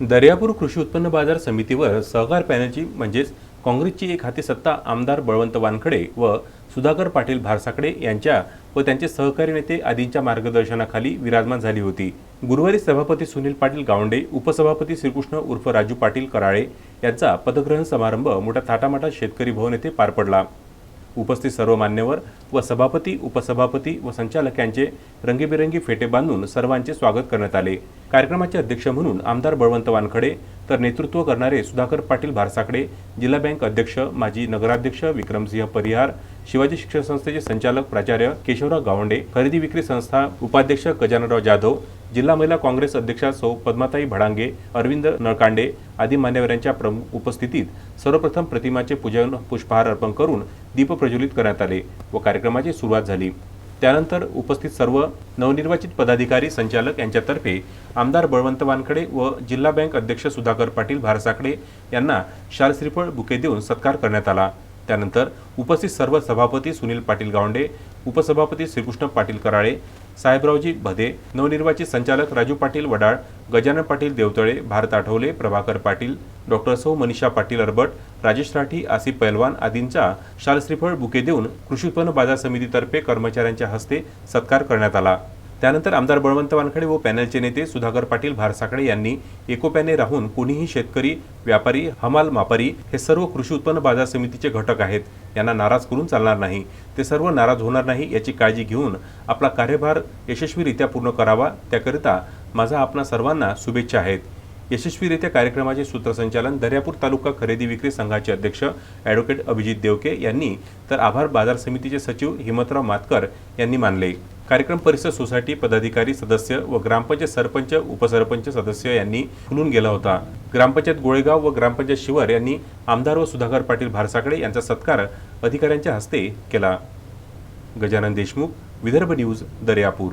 दर्यापूर कृषी उत्पन्न बाजार समितीवर सहकार पॅनलची म्हणजेच काँग्रेसची एक हाती सत्ता आमदार बळवंत वानखडे व सुधाकर पाटील भारसाकडे यांच्या व त्यांचे सहकारी नेते आदींच्या मार्गदर्शनाखाली विराजमान झाली होती. गुरुवारी सभापती सुनील पाटील गावंडे उपसभापती श्रीकृष्ण उर्फ राजू पाटील कराळे यांचा पदग्रहण समारंभ मोठ्या थाटामाटात शेतकरी भवन येथे पार पडला. उपस्थित सर्व मान्यवर व सभापती उपसभापती व संचालक यांचे रंगीबेरंगी फेटे बांधून सर्वांचे स्वागत करण्यात आले. कार्यक्रमाचे अध्यक्ष म्हणून आमदार बळवंत वानखडे तर नेतृत्व करणारे सुधाकर पाटील भारसाकडे जिल्हा बँक अध्यक्ष माजी नगराध्यक्ष विक्रमसिंह परिहार शिवाजी शिक्षण संस्थेचे संचालक प्राचार्य केशवराव गावंडे खरेदी विक्री संस्था उपाध्यक्ष गजाननराव जाधव जिल्हा महिला काँग्रेस अध्यक्षा सौ पद्माताई भडांगे अरविंद नळकांडे आदी मान्यवरांच्या प्रमुख उपस्थितीत सर्वप्रथम प्रतिमाचे पूजन पुष्पहार अर्पण करून दीप प्रज्वलित करण्यात आले व कार्यक्रमाची सुरुवात झाली. त्यानंतर उपस्थित सर्व नवनिर्वाचित पदाधिकारी संचालक यांच्यातर्फे आमदार बळवंत वानखडे व जिल्हा बँक अध्यक्ष सुधाकर पाटील भारसाकडे यांना शालश्रीफळ बुके देऊन सत्कार करण्यात आला. त्यानंतर उपस्थित सर्व सभापती सुनील पाटील गावंडे उपसभापती श्रीकृष्ण पाटील कराळे साहेबरावजी भदे नवनिर्वाचित संचालक राजू पाटील वडाळ गजानन पाटील देवतळे भारत आठवले प्रभाकर पाटील डॉक्टर सौ मनीषा पाटील अरबट राजेश राठी आसिफ पैलवान आदींचा शालश्रीफळ बुके देऊन कृषी उत्पन्न बाजार समितीतर्फे कर्मचाऱ्यांच्या हस्ते सत्कार करण्यात आला. त्यानंतर आमदार बळवंत वानखडे व पॅनलचे नेते सुधाकर पाटील भारसाकडे यांनी एकोप्याने राहून कुणीही शेतकरी व्यापारी हमाल मापारी हे सर्व कृषी उत्पन्न बाजार समितीचे घटक आहेत. यांना नाराज करून चालणार नाही. ते सर्व नाराज होणार नाही याची काळजी घेऊन आपला कार्यभार यशस्वीरित्या पूर्ण करावा. त्याकरिता माझा आपणा सर्वांना शुभेच्छा आहेत. यशस्वीरित्या कार्यक्रमाचे सूत्रसंचालन दर्यापूर तालुका खरेदी विक्री संघाचे अध्यक्ष ॲडव्होकेट अभिजित देवके यांनी तर आभार बाजार समितीचे सचिव हिमतराव मातकर यांनी मानले. कार्यक्रम परिसर सोसायटी पदाधिकारी सदस्य व ग्रामपंचायत सरपंच उपसरपंच सदस्य यांनी फुलून गेला होता. ग्रामपंचायत गोळेगाव व ग्रामपंचायत शिवर यांनी आमदार व सुधाकर पाटील भारसाकडे यांचा सत्कार अधिकाऱ्यांच्या हस्ते केला. गजानन देशमुख विदर्भ न्यूज दर्यापूर.